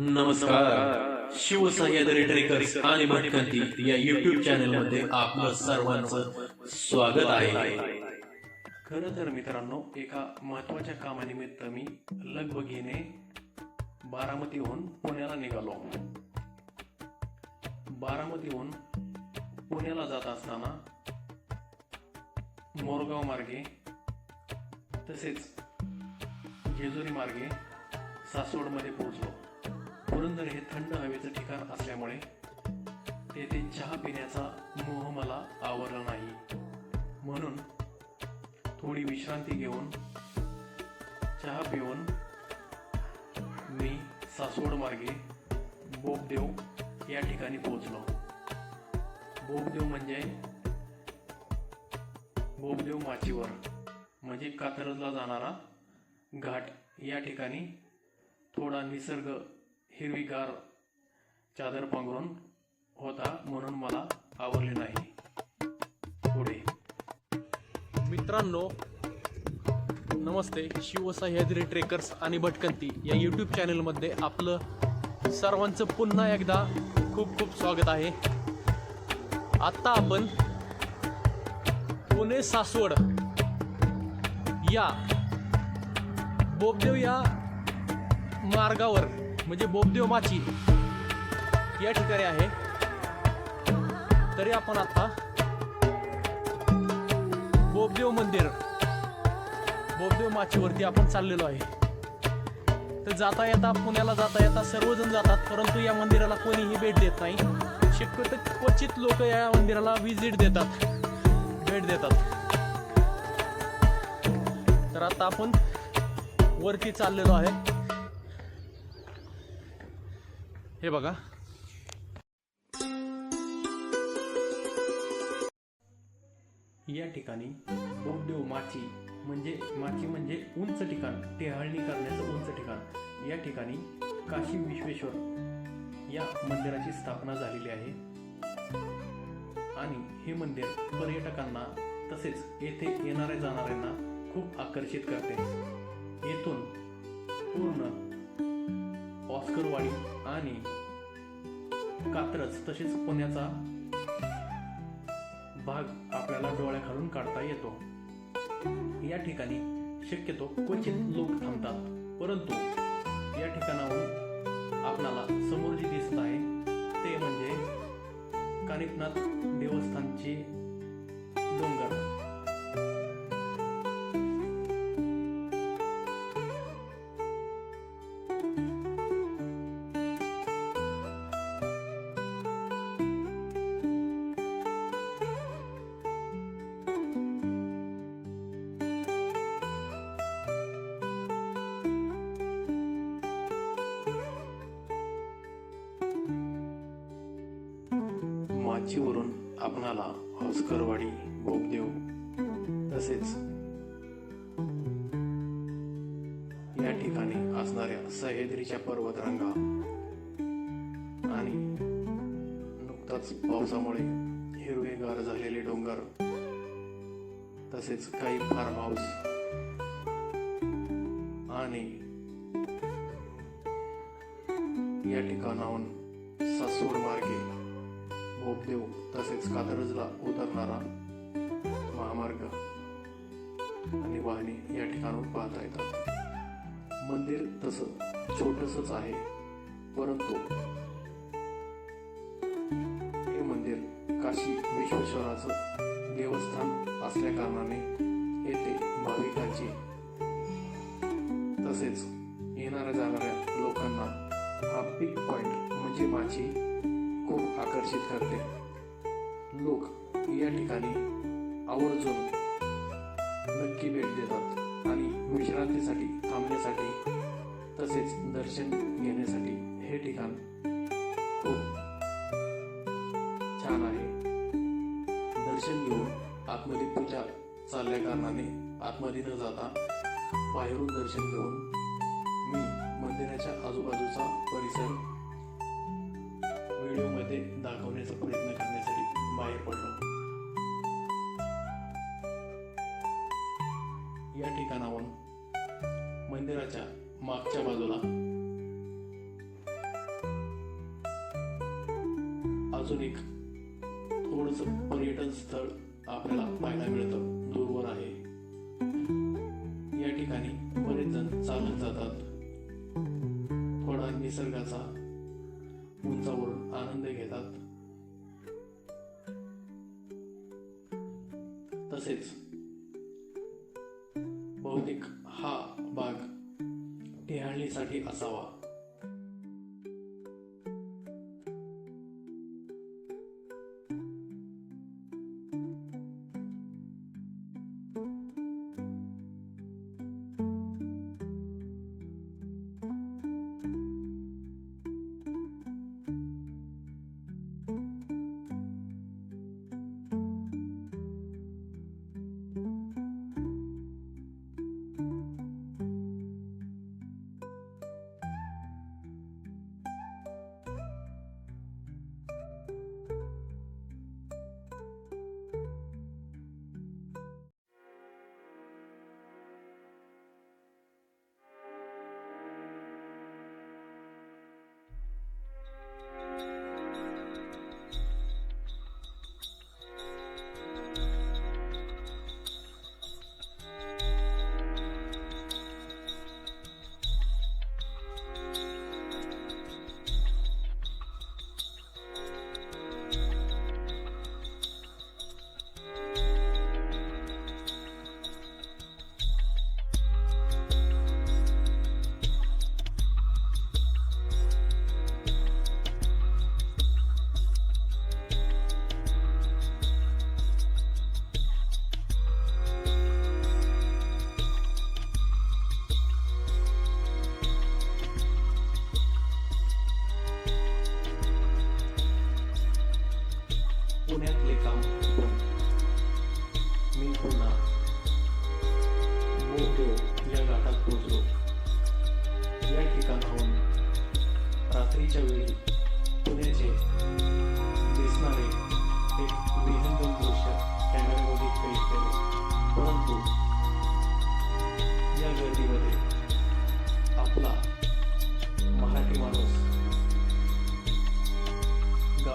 नमस्कार. शिवसह्याद्री ट्रेकर्स आणि भटकंती या युट्यूब चॅनलमध्ये आपलं सर्वांचं स्वागत आहे. खर तर मित्रांनो एका महत्त्वाच्या कामानिमित्त मी लगबगीने बारामतीहून पुण्याला निघालो. बारामतीहून पुण्याला जात असताना मोरगाव मार्गे तसेच जेजुरी मार्गे सासवडमध्ये पोहोचलो. पुरंदर हे थंड हवेचं ठिकाण असल्यामुळे तेथे चहा पिण्याचा मोह मला आवरला नाही. म्हणून थोडी विश्रांती घेऊन चहा पिऊन मी सासवड मार्गे बोबदेव या ठिकाणी पोहोचलो. बोबदेव म्हणजे बोबदेव माचीवर म्हणजे कात्रजला जाणारा घाट या ठिकाणी थोडा निसर्ग हिरवीगार चादर पांघरून होता म्हणून मला आवडले नाही. पुढे. मित्रांनो नमस्ते. शिवसह्याद्री ट्रेकर्स आणि भटकंती या यूट्यूब चॅनलमध्ये आपलं सर्वांचं पुन्हा एकदा खूप खूप स्वागत आहे. आत्ता आपण पुणे सासवड या बोबदेव या मार्गावर म्हणजे बोबदेव माची या ठिकाणी आहे. तरी आपण आता बोबदेव मंदिर बोबदेव माचीवरती आपण चाललेलो आहे. तर जाता येता पुण्याला जाता येता सर्वजण जातात परंतु या मंदिराला कोणीही भेट देत नाही. शक्यतो क्वचित लोक या मंदिराला व्हिजिट देतात भेट देतात. तर आता आपण वरती चाललेलो आहे. हे बघा. या ठिकाणी बोगदेव माची म्हणजे माची म्हणजे उंच ठिकाण टेहळणी करण्याचं उंच ठिकाण. या ठिकाणी काशी विश्वेश्वर या मंदिराची स्थापना झालेली आहे. आणि हे मंदिर पर्यटकांना तसेच येथे येणाऱ्या जाणाऱ्यांना खूप आकर्षित करते. येथून पूर्ण ऑस्करवाडी आणि कात्रज तसेच पुण्याचा भाग आपल्याला डोळ्याखालून काढता येतो. या ठिकाणी शक्यतो क्वचित लोक थांबतात परंतु या ठिकाणाहून आपणाला समोर जे दिसत आहे ते म्हणजे कानिपनाथ देवस्थानचे डोंगर. माचीवरून आपणाला हॉस्करवाडी बोगदेव तसेच या ठिकाणी असणाऱ्या सह्याद्रीच्या पर्वतरांगा आणि नुकताच पावसामुळे हिरवेगार झालेले डोंगर तसेच काही फार्म हाऊस आणि या ठिकाणाहून सासूर मार्गे भोपदेव हो. तसेच कात्रजला उतरणारा महामार्ग आणि वाहने या ठिकाणून पाहता येतात. मंदिर तसं छोटसच आहे परंतु हे मंदिर काशी विश्वेश्वराचं देवस्थान असल्या कारणाने येथे भाविकांची तसेच येणाऱ्या जाणाऱ्या लोकांना हा पिक पॉइंट म्हणजे माझी खूप आकर्षित करते लोक या ठिकाणी आवर्जून नक्की भेट देतात आणि विश्रांतीसाठी थांबण्यासाठी तसेच दर्शन घेण्यासाठी हे ठिकाण खूप छान आहे. दर्शन घेऊन आतमध्ये पूजा चालल्या कारणाने आतमध्ये न जाता बाहेरून दर्शन घेऊन मी मंदिराच्या आजूबाजूचा परिसर व्हिडिओमध्ये दाखवण्याचा प्रयत्न करण्यासाठी बाहेर पडलो. या ठिकाणाहून मंदिराच्या मागच्या बाजूला अजून एक थोडस पर्यटन स्थळ आपल्याला पाहायला मिळतं. दूरवर आहे. या ठिकाणी बरेच जण चालत जातात. थोडा निसर्गाचा उंचावरून आनंद घेतात. तसेच बहुतेक हा भाग टेहाळणीसाठी असावा.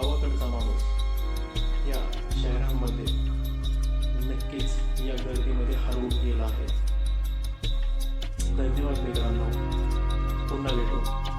गावाकडचा माणूस या शहरामध्ये नक्कीच या गर्दीमध्ये हरवून गेला आहे. धन्यवाद मित्रांनो. पुन्हा भेटू.